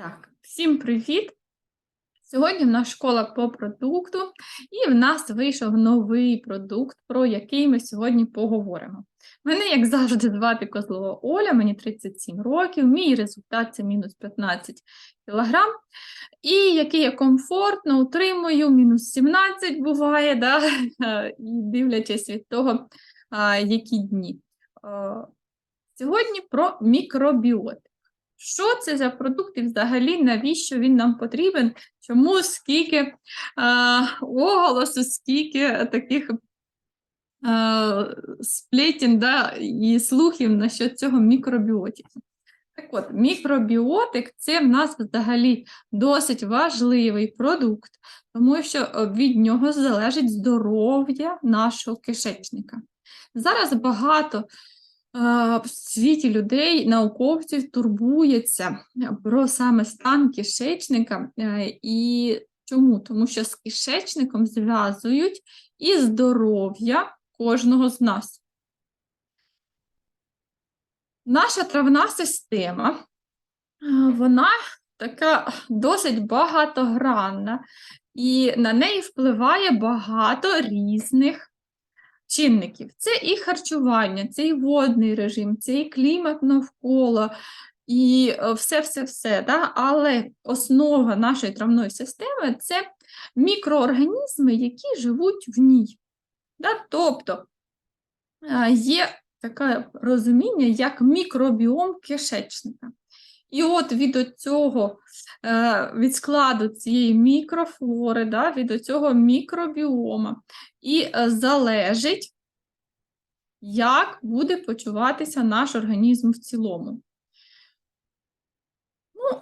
Так, всім привіт! Сьогодні в нас школа по продукту, і в нас вийшов новий продукт, про який ми сьогодні поговоримо. Мене, як завжди, звати Козлова Оля, мені 37 років, мій результат це мінус 15 кг, і який я комфортно утримую, мінус 17 буває, да? і дивлячись від того, які дні. Сьогодні про мікробіот. Що це за продукт і взагалі навіщо він нам потрібен? Чому скільки а, оголосу, скільки таких а, сплетін да, і слухів насчет цього мікробіотику? Так от, мікробіотик це в нас взагалі досить важливий продукт, тому що е, від нього залежить здоров'я нашого кишечника. Зараз багато е, в світі людей, науковців турбується про саме стан кишечника. е, І чому? Тому що з кишечником зв'язують і здоров'я кожного з нас. Наша травна система, е, вона така досить багатогранна, і на неї впливає багато різних чинників. Це і харчування, це і водний режим, це і клімат навколо, і все-все-все. Да? Але основа нашої травної системи це мікроорганізми, які живуть в ній. Да? Тобто е, є таке розуміння, як мікробіом кишечника. І от від цього, е, від складу цієї мікрофлори, да, від цього мікробіома, і е, залежить, як буде почуватися наш організм в цілому. Ну,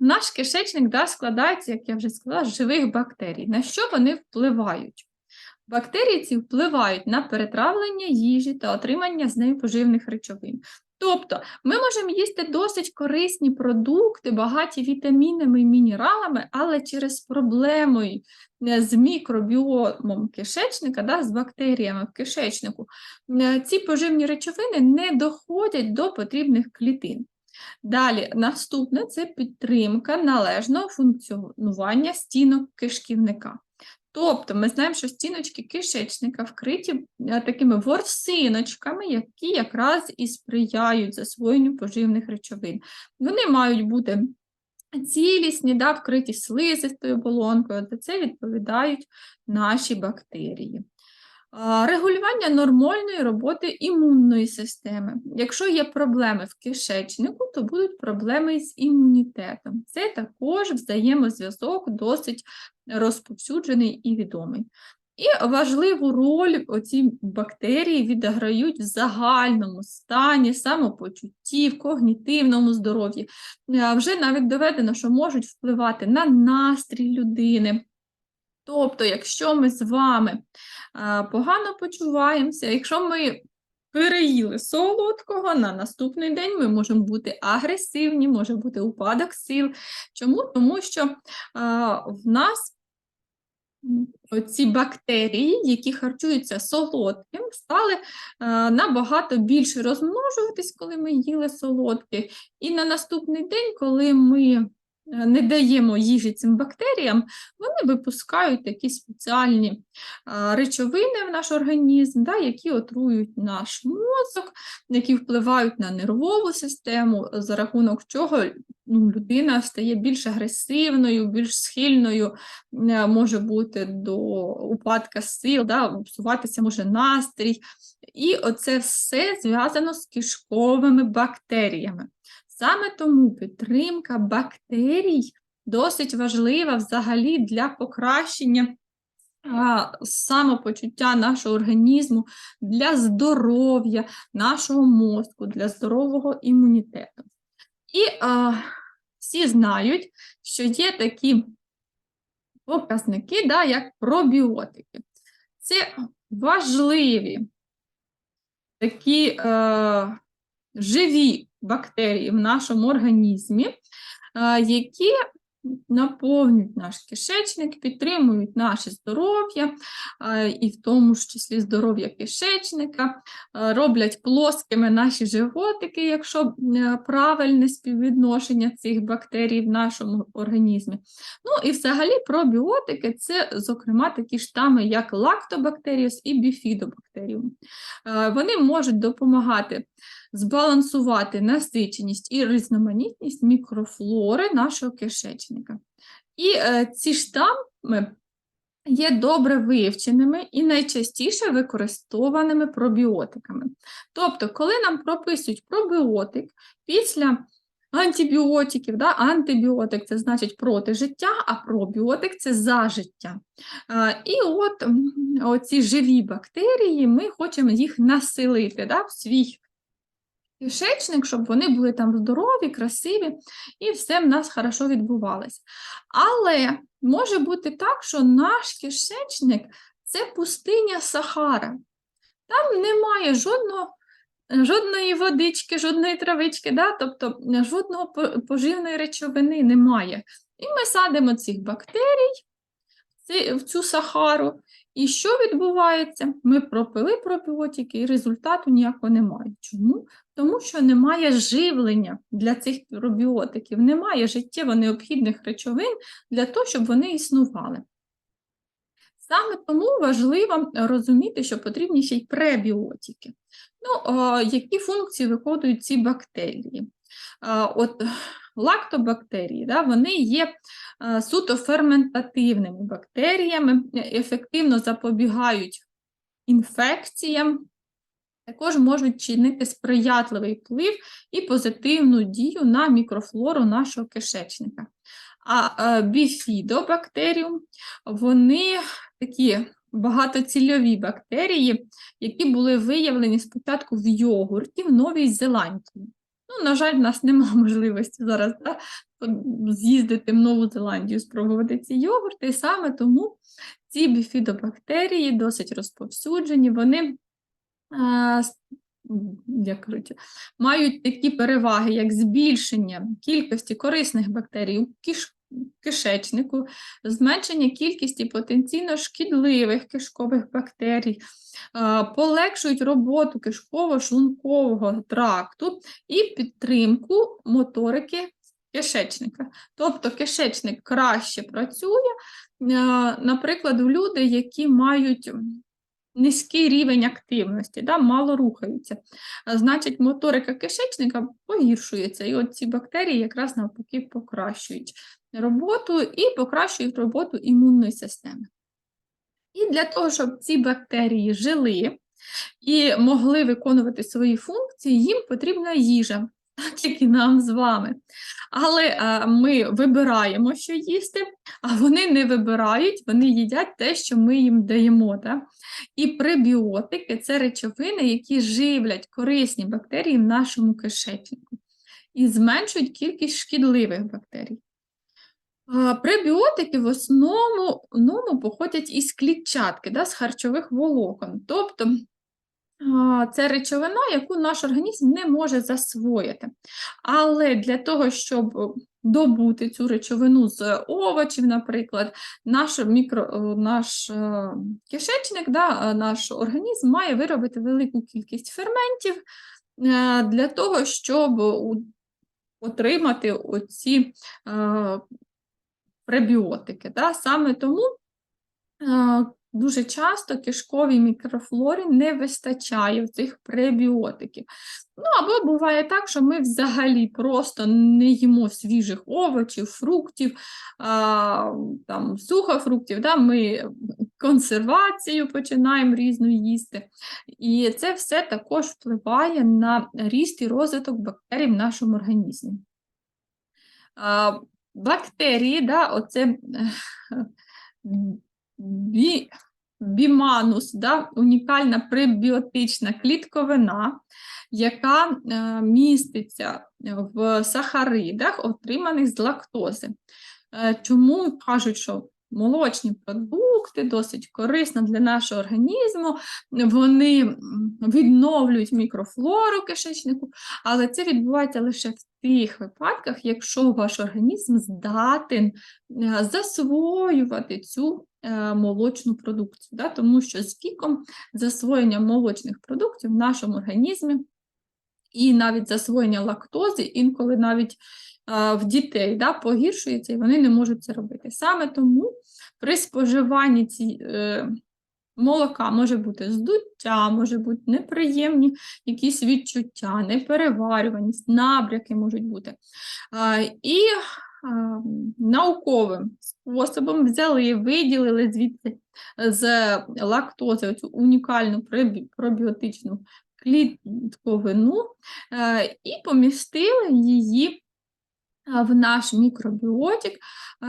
наш кишечник да, складається, як я вже сказала, з живих бактерій. На що вони впливають? Бактерії ці впливають на перетравлення їжі та отримання з нею поживних речовин. Тобто ми можемо їсти досить корисні продукти, багаті вітамінами і мінералами, але через проблему е, з мікробіомом кишечника, да, з бактеріями в кишечнику, е, ці поживні речовини не доходять до потрібних клітин. Далі, наступне це підтримка належного функціонування стінок кишківника. Тобто ми знаємо, що стіночки кишечника вкриті е, такими ворсиночками, які якраз і сприяють засвоєнню поживних речовин. Вони мають бути цілісні, да, вкриті слизистою оболонкою, за це відповідають наші бактерії. Регулювання нормальної роботи імунної системи. Якщо є проблеми в кишечнику, то будуть проблеми з імунітетом. Це також взаємозв'язок досить розповсюджений і відомий. І важливу роль оці бактерії відіграють в загальному стані, самопочутті, в когнітивному здоров'ї. Вже навіть доведено, що можуть впливати на настрій людини. Тобто, якщо ми з вами погано почуваємося, якщо ми переїли солодкого, на наступний день ми можемо бути агресивні, може бути упадок сил. Чому? Тому що в нас ці бактерії, які харчуються солодким, стали набагато більше розмножуватись, коли ми їли солодке. І на наступний день, коли ми Е, не даємо їжі цим бактеріям, вони випускають такі спеціальні речовини в наш організм, да, які отрують наш мозок, які впливають на нервову систему, за рахунок чого ну, людина стає більш агресивною, більш схильною, е, може бути до упадка сил, да, псуватися може настрій. І оце все зв'язано з кишковими бактеріями. Саме тому підтримка бактерій досить важлива взагалі для покращення самопочуття нашого організму, для здоров'я нашого мозку, для здорового імунітету. І а, всі знають, що є такі показники, да, як пробіотики. Це важливі такі е, живі бактерії в нашому організмі, які наповнюють наш кишечник, підтримують наше здоров'я, і в тому ж числі здоров'я кишечника, роблять плоскими наші животики, якщо е, правильне співвідношення цих бактерій в нашому організмі. Ну і взагалі пробіотики це, зокрема, такі штами, як лактобактеріус і біфідобактеріум. Е, Вони можуть допомагати збалансувати насиченість і різноманітність мікрофлори нашого кишечника. І е, ці штами є добре вивченими і найчастіше використованими пробіотиками. Тобто, коли нам прописують пробіотик після антибіотиків, да, антибіотик це значить проти життя, а пробіотик це за життя. І от м, оці живі бактерії, ми хочемо їх населити да, в свій кишечник, щоб вони були там здорові, красиві, і все в нас хорошо відбувалося. Але може бути так, що наш кишечник це пустиня Сахара. Там немає жодного, жодної водички, жодної травички, да? тобто жодного по- поживної речовини немає. І ми садимо цих бактерій в цю Сахару. І що відбувається? Ми пропили пробіотики, і результату ніякого немає. Чому? Тому що немає живлення для цих пробіотиків, немає життєво необхідних речовин для того, щоб вони існували. Саме тому важливо розуміти, що потрібні ще й пребіотики. Ну, а, які функції виконують ці бактерії? А, От лактобактерії, да, вони є а, суто ферментативними бактеріями, е, ефективно запобігають інфекціям, також можуть чинити сприятливий вплив і позитивну дію на мікрофлору нашого кишечника. А е, біфідобактеріум, вони такі багатоцільові бактерії, які були виявлені спочатку в йогурті в Новій Зеландії. Ну, на жаль, в нас немає можливості зараз да, з'їздити в Нову Зеландію, спробувати ці йогурти, і саме тому ці біфідобактерії досить розповсюджені, вони м, як кажуть, мають такі переваги, як збільшення кількості корисних бактерій у киш- кишечнику, зменшення кількості потенційно шкідливих кишкових бактерій, полегшують роботу кишково-шлункового тракту і підтримку моторики кишечника. Тобто кишечник краще працює, наприклад, у люди, які мають низький рівень активності, да, мало рухаються. Значить, моторика кишечника погіршується, і от ці бактерії якраз навпаки покращують роботу і покращують роботу імунної системи. І для того, щоб ці бактерії жили і могли виконувати свої функції, їм потрібна їжа, так і нам з вами. Але е, ми вибираємо, що їсти, а вони не вибирають, вони їдять те, що ми їм даємо. Да? І пребіотики це речовини, які живлять корисні бактерії в нашому кишечнику і зменшують кількість шкідливих бактерій. Пребіотики в основному походять із клітчатки, да, з харчових волокон. Тобто це речовина, яку наш організм не може засвоїти. Але для того, щоб добути цю речовину з овочів, наприклад, наш, мікро, наш е, кишечник, да, е, наш організм має виробити велику кількість ферментів е, для того, щоб отримати оці е, пребіотики. Да? Саме тому е, дуже часто кишковій мікрофлорі не вистачає цих пребіотиків. Ну, або буває так, що ми взагалі просто не їмо свіжих овочів, фруктів, а, там, сухофруктів, да? ми консервацію починаємо різну їсти. І це все також впливає на ріст і розвиток бактерій в нашому організмі. А, Бактерії, да, оце е, бі, біманус, да, унікальна пребіотична клітковина, яка е, міститься в сахаридах, отриманих з лактози. Е, Чому кажуть, що молочні продукти, досить корисно для нашого організму. Вони відновлюють мікрофлору кишечнику, але це відбувається лише в тих випадках, якщо ваш організм здатен е, засвоювати цю молочну продукцію. Да? Тому що з віком засвоєння молочних продуктів в нашому організмі і навіть засвоєння лактози, інколи навіть а, в дітей да, погіршується, і вони не можуть це робити. Саме тому при споживанні ці, е, молока може бути здуття, може бути неприємні якісь відчуття, непереварюваність, набряки можуть бути. А, і науковим способом взяли, виділили звідси з лактози цю унікальну пробіотичну клітковину е, і помістили її е, в наш мікробіотик,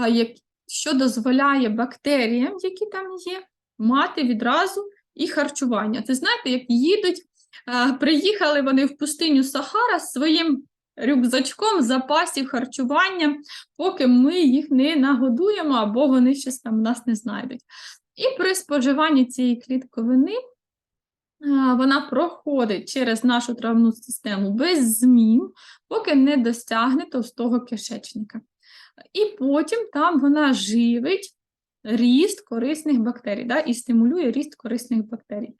е, що дозволяє бактеріям, які там є, мати відразу і харчування. Це знаєте, як їдуть, е, приїхали вони в пустиню Сахара з своїм рюкзачком запасів харчування, поки ми їх не нагодуємо або вони щось там нас не знайдуть. І при споживанні цієї клітковини вона проходить через нашу травну систему без змін, поки не досягне товстого кишечника. І потім там вона живить ріст корисних бактерій да, і стимулює ріст корисних бактерій.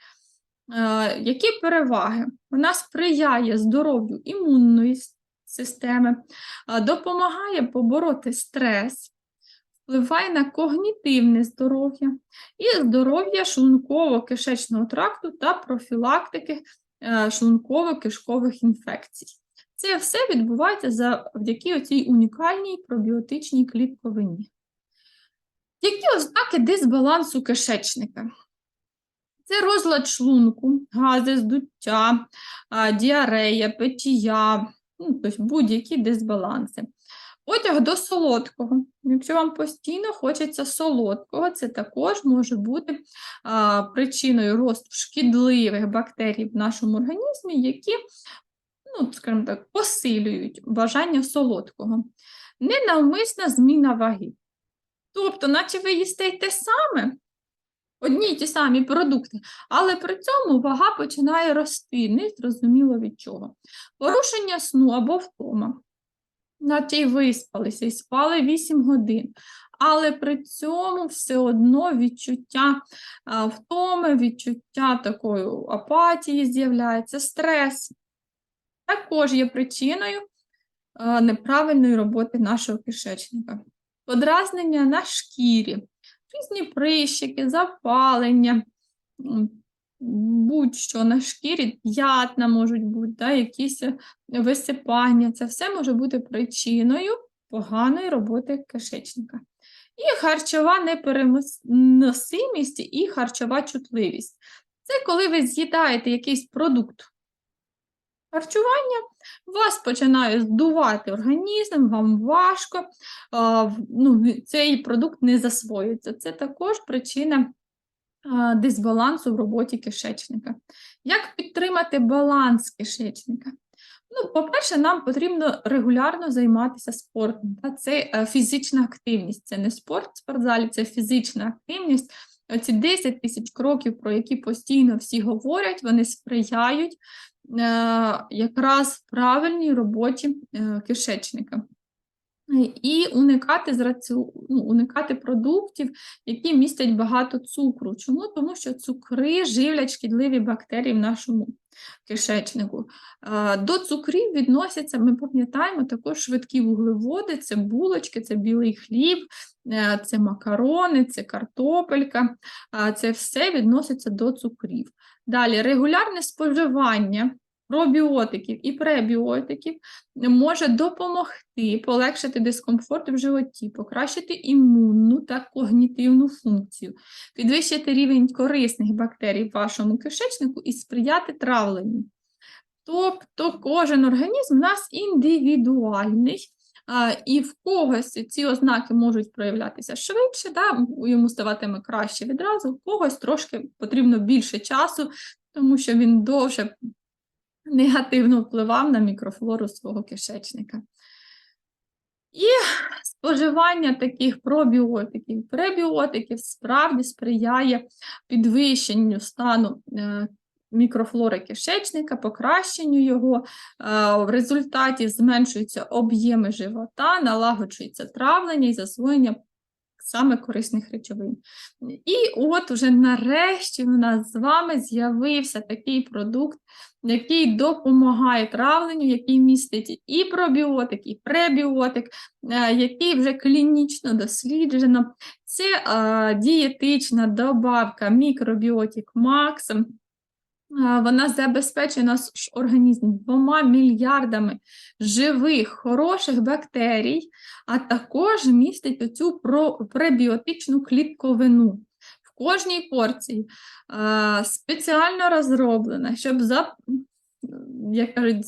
Е, Які переваги? Вона сприяє здоров'ю імунної системи, допомагає побороти стрес, впливає на когнітивне здоров'я і здоров'я шлунково-кишечного тракту та профілактики е, шлунково-кишкових інфекцій. Це все відбувається завдяки цій унікальній пробіотичній клітковині. Які ознаки дисбалансу кишечника? Це розлад шлунку, гази, здуття, діарея, печія, ну, тобто будь-які дисбаланси. Потяг до солодкого. Якщо вам постійно хочеться солодкого, це також може бути а, причиною росту шкідливих бактерій в нашому організмі, які, ну, скажімо так, посилюють бажання солодкого. Ненавмисна зміна ваги. Тобто, наче ви їсте те саме, одні й ті самі продукти, але при цьому вага починає рости, не зрозуміло від чого. Порушення сну або втома. Наче й виспалися, і спали 8 годин. Але при цьому все одно відчуття втоми, відчуття такої апатії з'являється, стрес. Також є причиною неправильної роботи нашого кишечника. Подразнення на шкірі, різні прищики, запалення, будь-що на шкірі, п'ятна можуть бути, да, якісь е, висипання. Це все може бути причиною поганої роботи кишечника. І харчова непереносимість і харчова чутливість. Це коли ви з'їдаєте якийсь продукт харчування, вас починає здувати організм, вам важко, ну, цей продукт не засвоюється. Це також причина дисбалансу в роботі кишечника. Як підтримати баланс кишечника? Ну, по-перше, нам потрібно регулярно займатися спортом. Це е, фізична активність, це не спорт в спортзалі, це фізична активність. Оці 10 тисяч кроків, про які постійно всі говорять, вони сприяють е, якраз правильній роботі е, кишечника. І уникати, ну, уникати продуктів, які містять багато цукру. Чому? Тому що цукри живлять шкідливі бактерії в нашому кишечнику. Е, До цукрів відносяться, ми пам'ятаємо, також швидкі вуглеводи, це булочки, це білий хліб, це макарони, це картопелька. Це все відноситься до цукрів. Далі регулярне споживання пробіотиків і пребіотиків може допомогти полегшити дискомфорт в животі, покращити імунну та когнітивну функцію, підвищити рівень корисних бактерій в вашому кишечнику і сприяти травленню. Тобто кожен організм у нас індивідуальний, і в когось ці ознаки можуть проявлятися швидше, да, йому ставатиме краще відразу, в когось трошки потрібно більше часу, тому що він довше негативно впливав на мікрофлору свого кишечника. І споживання таких пробіотиків, пребіотиків справді сприяє підвищенню стану е, мікрофлори кишечника, покращенню його. Е, В результаті зменшуються об'єми живота, налагоджується травлення і засвоєння саме корисних речовин. І от уже нарешті у нас з вами з'явився такий продукт, який допомагає травленню, який містить і пробіотик, і пребіотик, е, який вже клінічно досліджено. Це е, дієтична добавка мікробіотик Макс. Вона забезпечує наш організм двома мільярдами живих, хороших бактерій, а також містить оцю пробіотичну клітковину. В кожній порції спеціально розроблена, щоб за, як кажуть,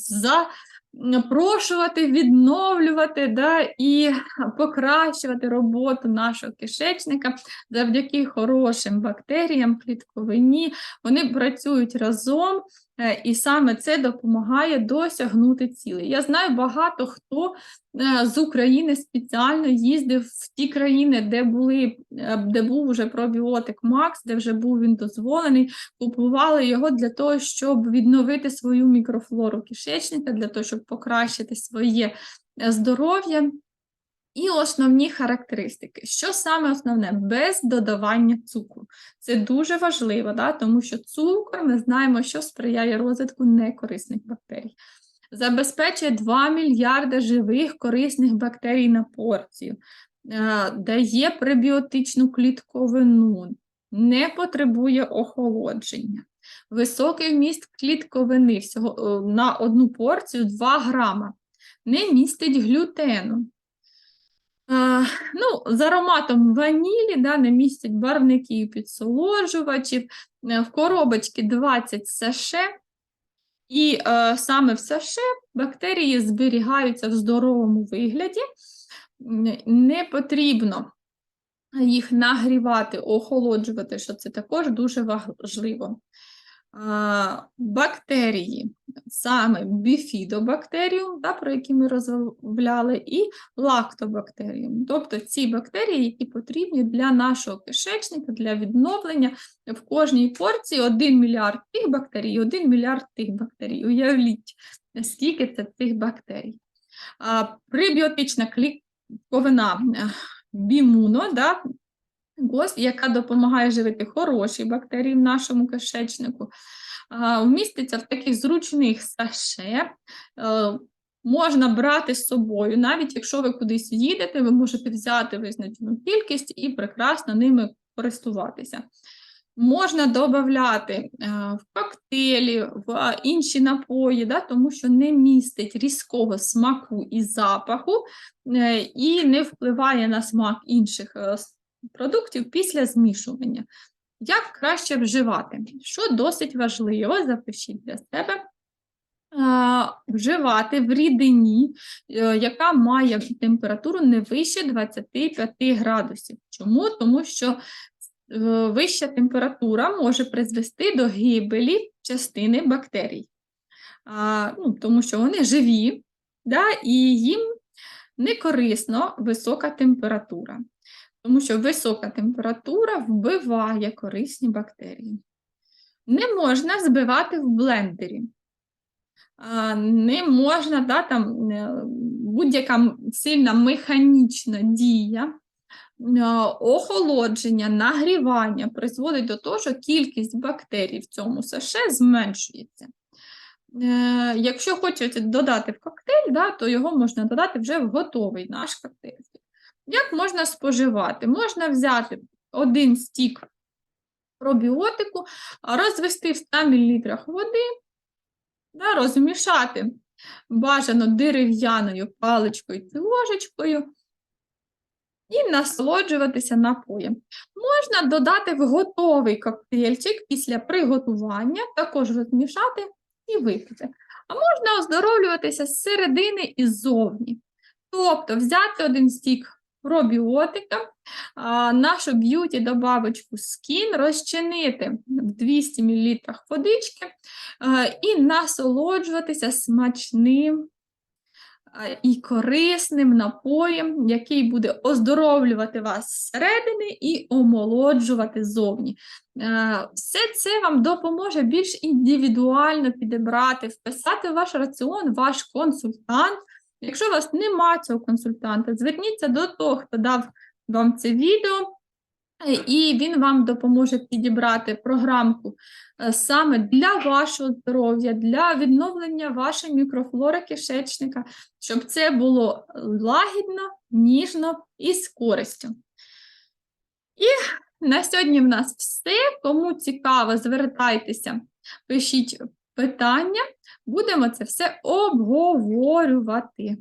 запрошувати, відновлювати да, і покращувати роботу нашого кишечника завдяки хорошим бактеріям, клітковині. Вони працюють разом, і саме це допомагає досягнути цілей. Я знаю багато хто е, з України спеціально їздив в ті країни, де були, е, де був вже пробіотик Макс, де вже був він дозволений, купували його для того, щоб відновити свою мікрофлору кишечника, для того, щоб покращити своє е, здоров'я. І основні характеристики. Що саме основне? Без додавання цукру. Це дуже важливо, да? тому що цукор ми знаємо, що сприяє розвитку некорисних бактерій. Забезпечує 2 мільярди живих корисних бактерій на порцію, е, дає пребіотичну клітковину, не потребує охолодження. Високий вміст клітковини всього е, на одну порцію 2 грама. Не містить глютену. Ну, з ароматом ванілі, да, не містять барвників, підсолоджувачів. Е, В коробочці 20 саше, і е, саме в саше бактерії зберігаються в здоровому вигляді. Не потрібно їх нагрівати, охолоджувати, що це також дуже важливо. Бактерії, саме біфідобактеріум, да, про які ми розмовляли, і лактобактеріум. Тобто ці бактерії, які потрібні для нашого кишечника, для відновлення в кожній порції 1 мільярд тих бактерій, 1 мільярд тих бактерій. Уявіть, скільки це цих бактерій. А, Пребіотична клітковина е, бімуно, да, гос, яка допомагає живити хороші бактерії в нашому кишечнику, вміститься в таких зручних саше. Е, Можна брати з собою, навіть якщо ви кудись їдете, ви можете взяти визначену кількість і прекрасно ними користуватися. Можна додати е, в коктейлі, в інші напої, да, тому що не містить різкого смаку і запаху, е, і не впливає на смак інших продуктів після змішування. Як краще вживати? Що досить важливо, запишіть для себе. Вживати в рідині, е, яка має температуру не вище 25 градусів. Чому? Тому що е, вища температура може призвести до гибелі частини бактерій, ну, тому що вони живі, да, і їм не корисно висока температура, тому що висока температура вбиває корисні бактерії. Не можна збивати в блендері. Не можна, да, там, е, будь-яка сильна механічна дія, охолодження, нагрівання призводить до того, що кількість бактерій в цьому саше зменшується. Е, Якщо хочете додати в коктейль, да, то його можна додати вже в готовий наш коктейль. Як можна споживати? Можна взяти один стік пробіотику, розвести в 100 мл води, да, розмішати бажано дерев'яною паличкою чи ложечкою і насолоджуватися напоєм. Можна додати в готовий коктейльчик після приготування, також розмішати і випити. А можна оздоровлюватися з середини і ззовні. Тобто взяти один стік пробіотика, а, нашу б'юті добавочку скін розчинити в 200 мл водички е, і насолоджуватися смачним і корисним напоєм, який буде оздоровлювати вас зсередини і омолоджувати ззовні. Е, Все це вам допоможе більш індивідуально підібрати, вписати в ваш раціон ваш консультант. Якщо у вас нема цього консультанта, зверніться до того, хто дав вам це відео, е, і він вам допоможе підібрати програмку е, саме для вашого здоров'я, для відновлення вашої мікрофлори кишечника, щоб це було лагідно, ніжно і з користю. І на сьогодні в нас все. Кому цікаво, звертайтеся, пишіть питання, будемо це все обговорювати.